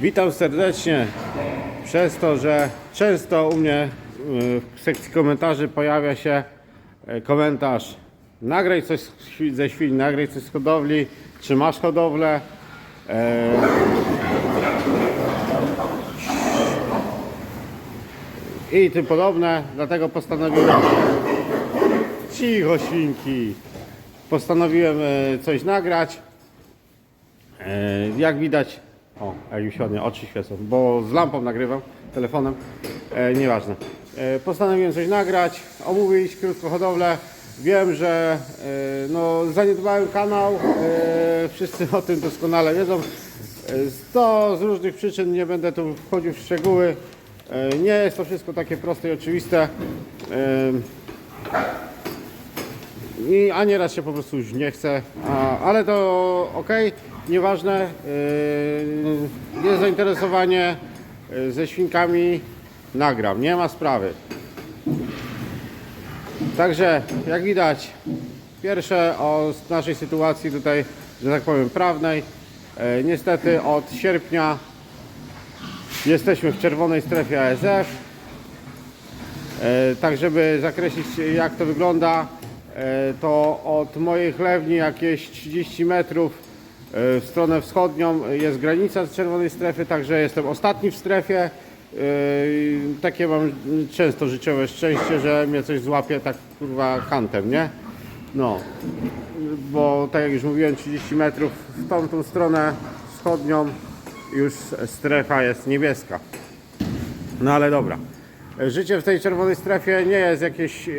Witam serdecznie. Przez to, że często u mnie y, w sekcji komentarzy pojawia się e, komentarz nagraj coś ze świń, nagraj coś z hodowli, czy masz hodowlę. E, I tym podobne, dlatego postanowiłem cicho świnki postanowiłem coś nagrać Jak widać, o, jak mi się ładnie oczy świecą, bo z lampą nagrywam, telefonem, e, nieważne. E, postanowiłem coś nagrać, omówić krótko hodowlę. Wiem, że e, no, zaniedbałem kanał, e, wszyscy o tym doskonale wiedzą. E, to z różnych przyczyn, nie będę tu wchodził w szczegóły. E, nie jest to wszystko takie proste i oczywiste. E, i ani raz się po prostu już nie chce, a, ale to ok, nieważne. Yy, jest zainteresowanie yy, ze świnkami, nagram, nie ma sprawy. Także jak widać, pierwsze o naszej sytuacji tutaj, że tak powiem, prawnej. Yy, niestety od sierpnia jesteśmy w czerwonej strefie ASF. E, Tak, żeby zakreślić jak to wygląda, to od mojej chlewni jakieś 30 metrów e, w stronę wschodnią jest granica z czerwonej strefy, także jestem ostatni w strefie. E, Takie mam często życiowe szczęście, że mnie coś złapie tak kurwa kantem, nie? No, bo tak jak już mówiłem, 30 metrów w tą, tą stronę wschodnią już strefa jest niebieska. No ale dobra. Życie w tej czerwonej strefie nie jest jakieś yy,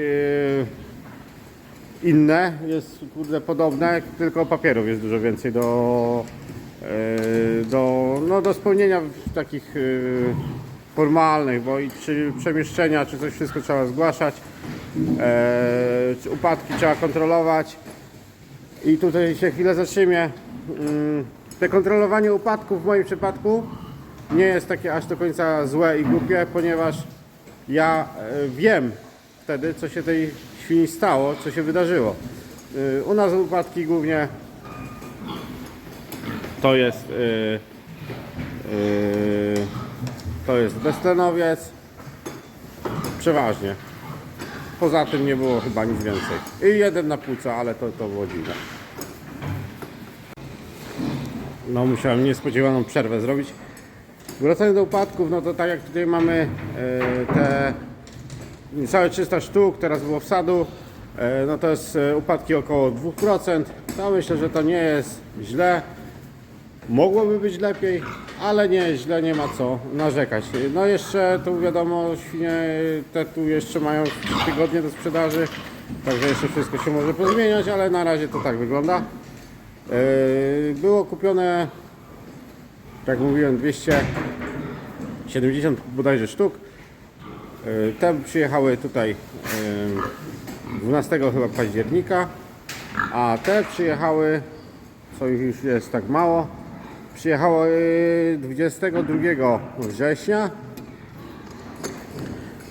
inne, jest kurde podobne, tylko papierów jest dużo więcej do, yy, do, no, do spełnienia takich yy, formalnych, bo i czy przemieszczenia, czy coś wszystko trzeba zgłaszać, yy, czy upadki trzeba kontrolować. I tutaj się chwilę zatrzymię. Mm, Te kontrolowanie upadków w moim przypadku nie jest takie aż do końca złe i głupie, ponieważ ja e, wiem wtedy, co się tej świni stało, co się wydarzyło. Y, U nas upadki głównie to jest y, y, to jest beztlenowiec przeważnie. Poza tym nie było chyba nic więcej. I jeden na płuca, ale to, to było dziwne. No musiałem niespodziewaną przerwę zrobić. Wracając do upadków, no to tak jak tutaj mamy e, te niecałe 300 sztuk, teraz było wsadu, e, no to jest e, upadki około 2%. To myślę, że to nie jest źle. Mogłoby być lepiej, ale nie źle, nie ma co narzekać. No jeszcze tu wiadomo, świnie te tu jeszcze mają tygodnie do sprzedaży, także jeszcze wszystko się może pozmieniać, ale na razie to tak wygląda. E, Było kupione, tak jak mówiłem, 270 bodajże sztuk. E, Te przyjechały tutaj e, 12 chyba października, a te przyjechały, co już jest tak mało, przyjechały 22 września.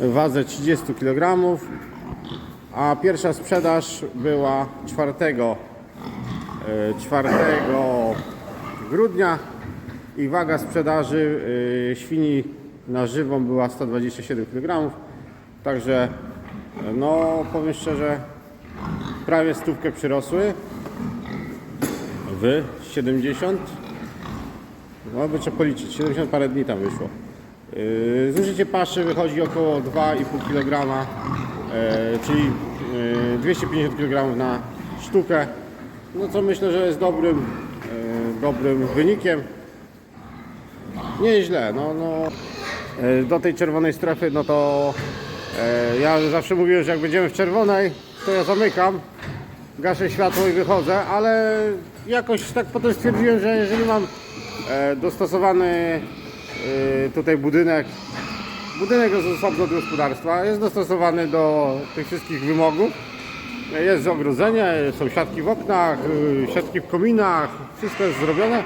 W wadze 30 kg, a pierwsza sprzedaż była 4, e, 4 grudnia i waga sprzedaży e, świni na żywą była 127 kg. Także no powiem szczerze, prawie stówkę przyrosły w 70 no by trzeba policzyć, 70 parę dni tam wyszło. Yy, Zużycie paszy wychodzi około 2,5 kg, yy, czyli yy, 250 kg na sztukę. No co myślę, że jest dobrym, yy, dobrym wynikiem. Nieźle, no, no. Yy, Do tej czerwonej strefy, no to yy, ja zawsze mówiłem, że jak będziemy w czerwonej, to ja zamykam, gaszę światło i wychodzę, ale jakoś tak potem stwierdziłem, że jeżeli mam e, dostosowany e, tutaj budynek, budynek jest osobno od gospodarstwa, jest dostosowany do tych wszystkich wymogów, jest ogrodzenie, są siatki w oknach, siatki w kominach, wszystko jest zrobione,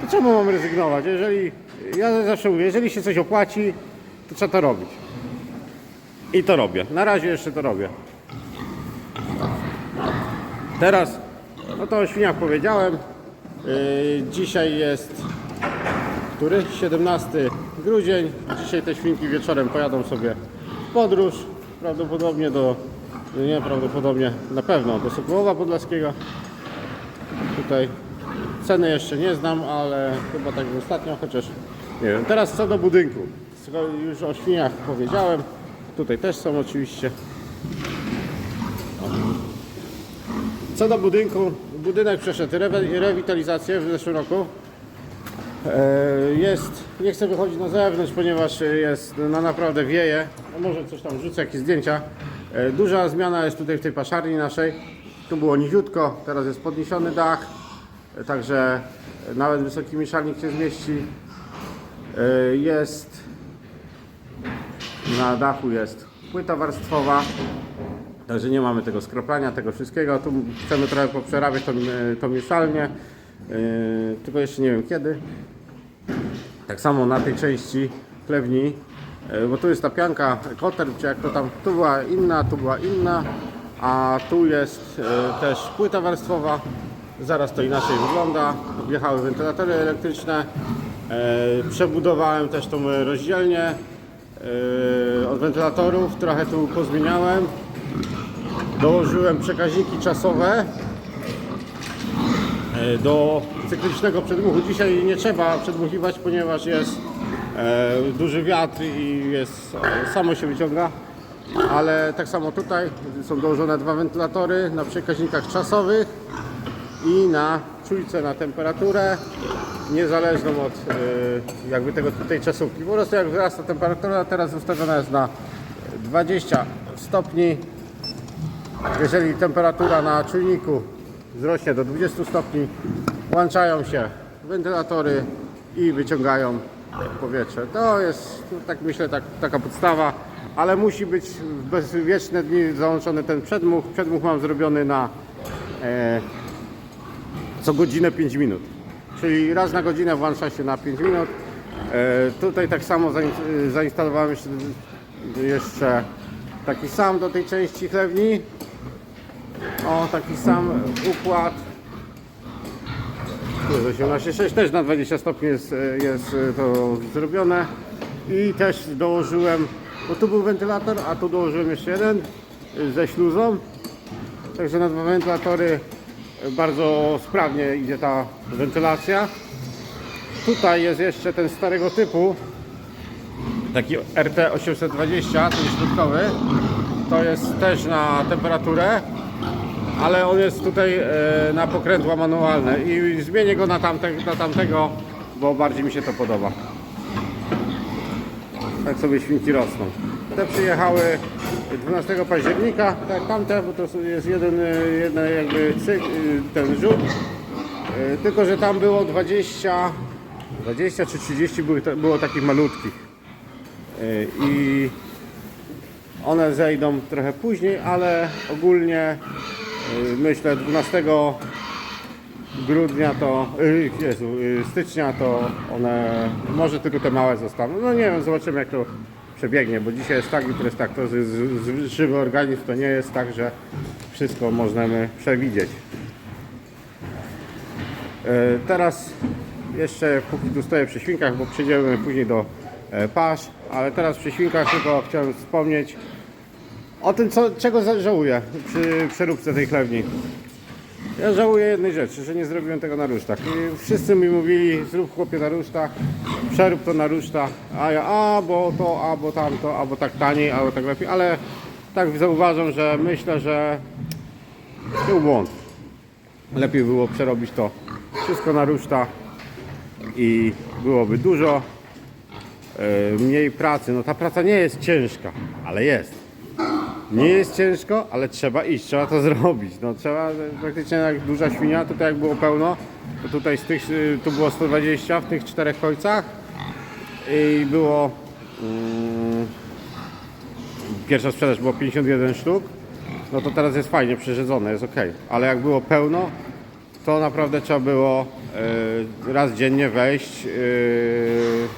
to czemu mam rezygnować? Jeżeli, ja zawsze mówię, jeżeli się coś opłaci, to trzeba to robić. I to robię. Na razie jeszcze to robię. Teraz, no to o świniach powiedziałem. Yy, dzisiaj jest który? 17 grudzień. Dzisiaj te świnki wieczorem pojadą sobie w podróż. Prawdopodobnie do, nie prawdopodobnie, na pewno do Sokołowa Podlaskiego. Tutaj ceny jeszcze nie znam, ale chyba tak ostatnio, chociaż nie wiem. Teraz co do budynku. Już o świniach powiedziałem. Tutaj też są oczywiście. Co do budynku, budynek przeszedł rewitalizację w zeszłym roku. E, Jest, nie chcę wychodzić na zewnątrz, ponieważ jest, no naprawdę wieje. No może coś tam rzucę, jakieś zdjęcia. E, Duża zmiana jest tutaj w tej paszarni naszej. Tu było niziutko, teraz jest podniesiony dach. E, Także nawet wysoki mieszalnik się zmieści. E, Jest na dachu jest płyta warstwowa. Także nie mamy tego skroplania, tego wszystkiego. Tu chcemy trochę poprzerabiać tą, e, tą mieszalnię. Yy, tylko jeszcze nie wiem kiedy. Tak samo na tej części chlewni, yy, bo tu jest ta pianka koter, czy jak to tam, tu była inna, tu była inna, a tu jest też płyta warstwowa. Zaraz to inaczej wygląda. Wjechały wentylatory elektryczne. Yy, Przebudowałem też tą rozdzielnię yy, od wentylatorów. Trochę tu pozmieniałem. Dołożyłem przekaźniki czasowe e, do cyklicznego przedmuchu. Dzisiaj nie trzeba przedmuchiwać, ponieważ jest e, duży wiatr i jest, e, samo się wyciąga. Ale tak samo tutaj są dołożone dwa wentylatory na przekaźnikach czasowych i na czujce na temperaturę niezależną od e, jakby tego tej czasówki. Po prostu jak wzrasta temperatura, teraz ustawiona jest na 20 stopni. Jeżeli temperatura na czujniku wzrośnie do 20 stopni, włączają się wentylatory i wyciągają powietrze. To jest, no, tak myślę, tak, taka podstawa, ale musi być w bezwieczne dni załączony ten przedmuch. Przedmuch mam zrobiony na e, co godzinę 5 minut. Czyli raz na godzinę włącza się na 5 minut. E, tutaj tak samo zain- zainstalowałem jeszcze, taki sam do tej części chlewni. O, taki sam układ. Tu jest 18,6, też na 20 stopni jest, jest to zrobione. I też dołożyłem, bo tu był wentylator, a tu dołożyłem jeszcze jeden ze śluzą. Także na dwa wentylatory bardzo sprawnie idzie ta wentylacja. Tutaj jest jeszcze ten starego typu, taki RT820, ten środkowy. To jest też na temperaturę, ale on jest tutaj e, na pokrętła manualne i zmienię go na, tamte, na tamtego, bo bardziej mi się to podoba. Tak sobie świnki rosną. Te przyjechały 12 października, tak tamte, bo to jest jeden, e, jeden jakby e, ten rzut. E, Tylko, że tam było 20, 20 czy 30 były, było takich malutkich. I one zejdą trochę później, ale ogólnie myślę 12 grudnia to, Jezu, stycznia to one, może tylko te małe zostaną. No nie wiem, zobaczymy jak to przebiegnie, bo dzisiaj jest tak, jutro jest tak, to jest żywy organizm, to nie jest tak, że wszystko możemy przewidzieć. E, Teraz jeszcze póki tu stoję przy świnkach, bo przejdziemy później do e, pasz, ale teraz przy świnkach tylko chciałem wspomnieć o tym, co, czego żałuję przy przeróbce tej chlewni. Ja żałuję jednej rzeczy, że nie zrobiłem tego na rusztach. I wszyscy mi mówili, zrób chłopie na rusztach, przerób to na rusztach, a ja, a bo to, a bo tamto, albo tak taniej, albo tak lepiej, ale tak zauważam, że myślę, że był błąd. Lepiej było przerobić to wszystko na ruszta i byłoby dużo e, mniej pracy. No ta praca nie jest ciężka, ale jest. Nie jest ciężko, ale trzeba iść, trzeba to zrobić. No trzeba e, praktycznie jak duża świnia, tutaj jak było pełno, to tutaj z tych, tu było 120 w tych czterech końcach i było mm, pierwsza sprzedaż było 51 sztuk, no to teraz jest fajnie przerzedzone, jest ok. Ale jak było pełno, to naprawdę trzeba było y, raz dziennie wejść, y,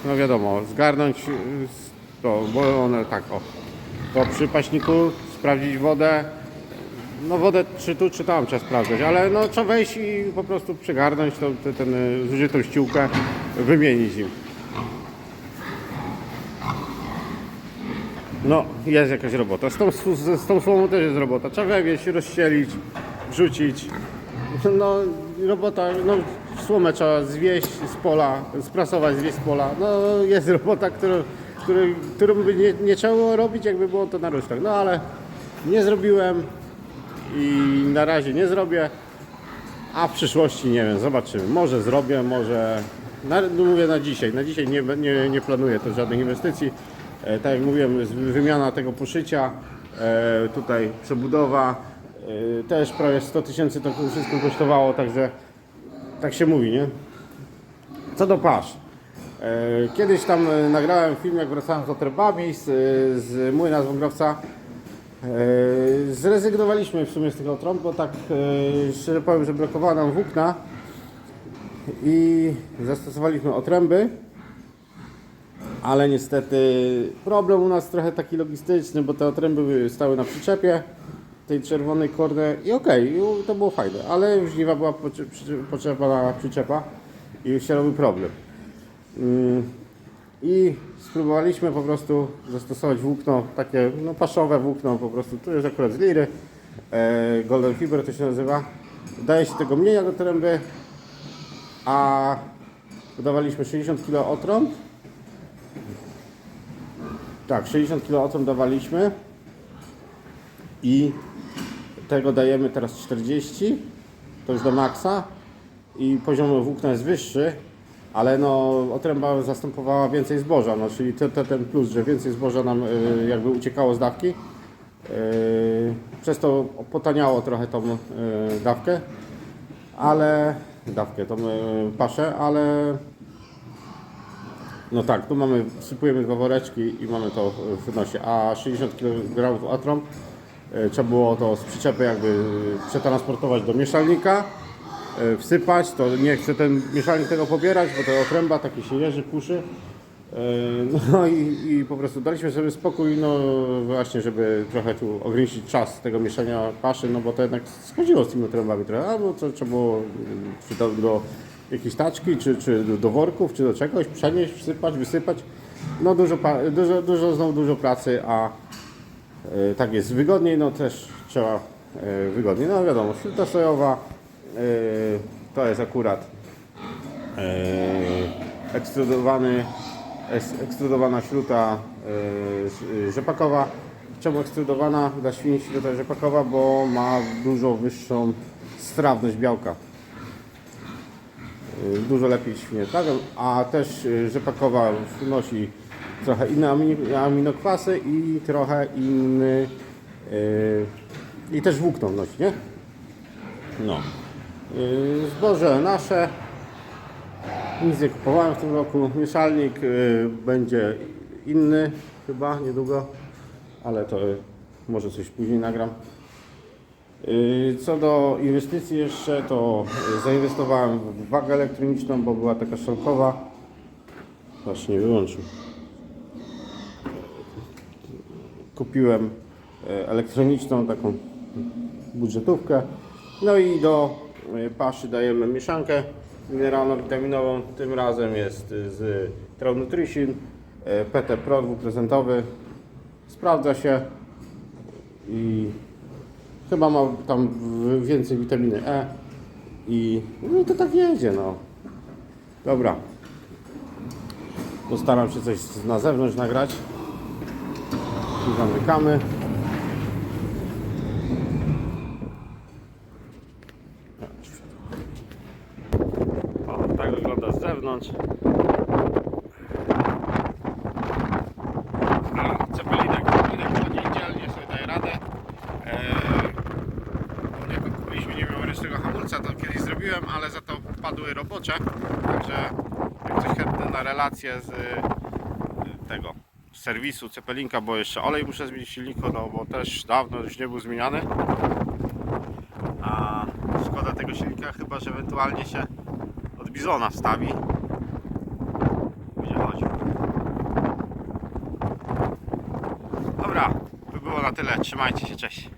no wiadomo, zgarnąć s- to, bo one tak o, to przy paśniku sprawdzić wodę. No wodę czy tu, czy tam trzeba sprawdzać, ale no trzeba wejść i po prostu przygarnąć tą, ten, ten zużytą ściółkę, wymienić im. No, jest jakaś robota. Z tą, z, z tą słomą też jest robota. Trzeba wywieźć, rozścielić, wrzucić. No, robota, no, słomę trzeba zwieść z pola, sprasować, zwieść z pola. No, jest robota, którą, którą, którą by nie, nie trzeba było robić, jakby było to na rusztach. No, ale nie zrobiłem i na razie nie zrobię. A w przyszłości nie wiem, zobaczymy. Może zrobię, może. Na, no mówię na dzisiaj. Na dzisiaj nie, nie, nie planuję też żadnych inwestycji. E, tak jak mówiłem, wymiana tego poszycia, e, tutaj przebudowa. E, też prawie 100 tysięcy to wszystko kosztowało, także tak się mówi, nie? Co do pasz. E, Kiedyś tam e, nagrałem film, jak wracałem z Otrebami z, z młyna z Wągrowca. E, Zrezygnowaliśmy w sumie z tego trąb, bo tak e, szczerze powiem, że brakowało nam włókna i zastosowaliśmy otręby, ale niestety problem u nas trochę taki logistyczny, bo te otręby stały na przyczepie tej czerwonej kordy i okej, i to było fajne, ale w żniwa była potrzebna przyczepa i już się robił problem. I spróbowaliśmy po prostu zastosować włókno, takie no, paszowe włókno po prostu, tu jest akurat z liry, e, Golden Fiber to się nazywa. Daje się tego mniej jak od tręby, a dodawaliśmy 60 kg otrąb. Tak, 60 kg otrąb dawaliśmy. I tego dajemy teraz 40, to już do maksa. I poziom włókna jest wyższy, ale no otręba zastępowała więcej zboża, no czyli to, to, ten plus, że więcej zboża nam y, jakby uciekało z dawki. Y, przez to potaniało trochę tą y, dawkę, ale dawkę, tą y, paszę, ale no tak, tu mamy, sypujemy dwa woreczki i mamy to w nosie, a 60 kg atrąb e, trzeba było to z przyczepy jakby przetransportować do mieszalnika, wsypać, to nie chcę ten mieszalnik tego pobierać, bo to otręba, taki się jeży, kuszy. E, No i, i po prostu daliśmy sobie spokój, no właśnie, żeby trochę tu ograniczyć czas tego mieszania paszy, no bo to jednak schodziło z tymi otrębami trochę, albo to trzeba było czy to do jakiejś taczki, czy, czy do- do worków, czy do czegoś, przenieść, wsypać, wysypać. No dużo, dużo, dużo znowu dużo pracy, a e, tak jest wygodniej, no też trzeba e, wygodniej. No wiadomo, śruta sojowa e, to jest akurat e, ekstrudowany, ekstrudowana śruta e, rzepakowa. Czemu ekstrudowana dla świń śruta rzepakowa? Bo ma dużo wyższą strawność białka. Dużo lepiej świnie trawią, a też rzepakowa wnosi trochę inne aminokwasy i trochę inny i też włókno wnosi, nie? No. Y, Zboże nasze. Nic nie kupowałem w tym roku. Mieszalnik y, będzie inny chyba niedługo, ale to może coś później nagram. Y, Co do inwestycji jeszcze, to zainwestowałem w wagę elektroniczną, bo była taka szalkowa. Właśnie wyłączył. Kupiłem y, elektroniczną taką budżetówkę. No i do paszy dajemy mieszankę mineralno-witaminową. Tym razem jest y, z Trail Nutrition, y, PT Pro dwuprezentowy. Sprawdza się i Chyba ma tam więcej witaminy E i no i to tak jedzie, no. Dobra. Postaram się coś na zewnątrz nagrać. I zamykamy. O, tak wygląda z zewnątrz. A, Cepelinek, Cepelinek chodzi dzielnie, sobie daje radę. Eee, jak kupiliśmy nie miał ręcznego hamulca, to kiedyś zrobiłem, ale za to padły robocze. Także jak ktoś chętny na relację z y, tego z serwisu Cepelinka, bo jeszcze olej muszę zmienić silniku, no bo też dawno już nie był zmieniany. A szkoda tego silnika, chyba że ewentualnie się od Bizona wstawi. Będzie chodził. Dobra, to było na tyle. Trzymajcie się, cześć.